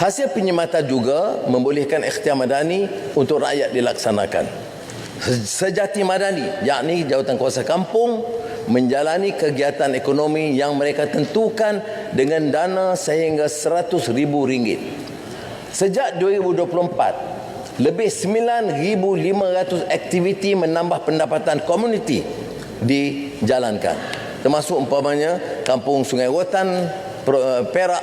Hasil penyematan juga membolehkan ikhtiar madani untuk rakyat dilaksanakan. Sejati madani, yakni jawatan kuasa kampung, menjalani kegiatan ekonomi yang mereka tentukan dengan dana sehingga RM100,000. Sejak 2024, lebih 9,500 aktiviti menambah pendapatan komuniti dijalankan. Termasuk umpamanya Kampung Sungai Rotan, Perak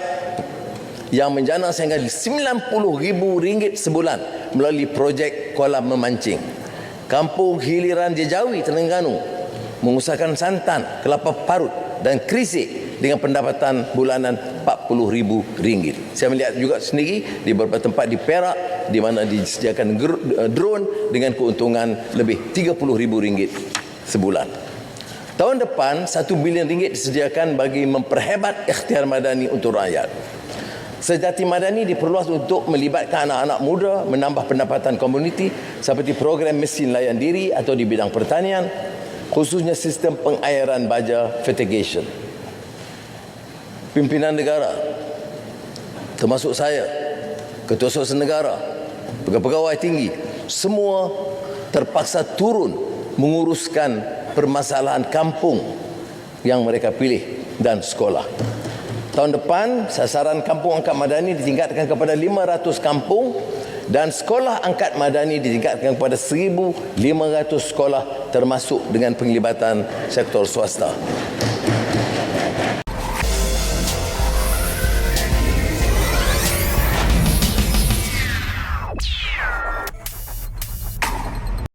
yang menjana sehingga RM90,000 sebulan melalui projek kolam memancing. Kampung Hiliran Jejawi Terengganu mengusahakan santan, kelapa parut dan krisik dengan pendapatan bulanan RM40,000. Saya melihat juga sendiri di beberapa tempat di Perak di mana disediakan drone dengan keuntungan lebih RM30,000 sebulan. Tahun depan, RM1 bilion disediakan bagi memperhebat ikhtiar madani untuk rakyat. Sejati Madani diperluas untuk melibatkan anak-anak muda menambah pendapatan komuniti seperti program mesin layan diri atau di bidang pertanian khususnya sistem pengairan baja fertigation. Pimpinan negara termasuk saya, ketua suasana negara, pegawai tinggi semua terpaksa turun menguruskan permasalahan kampung yang mereka pilih dan sekolah. Tahun depan sasaran kampung angkat madani ditingkatkan kepada 500 kampung dan sekolah angkat madani ditingkatkan kepada 1500 sekolah termasuk dengan penglibatan sektor swasta.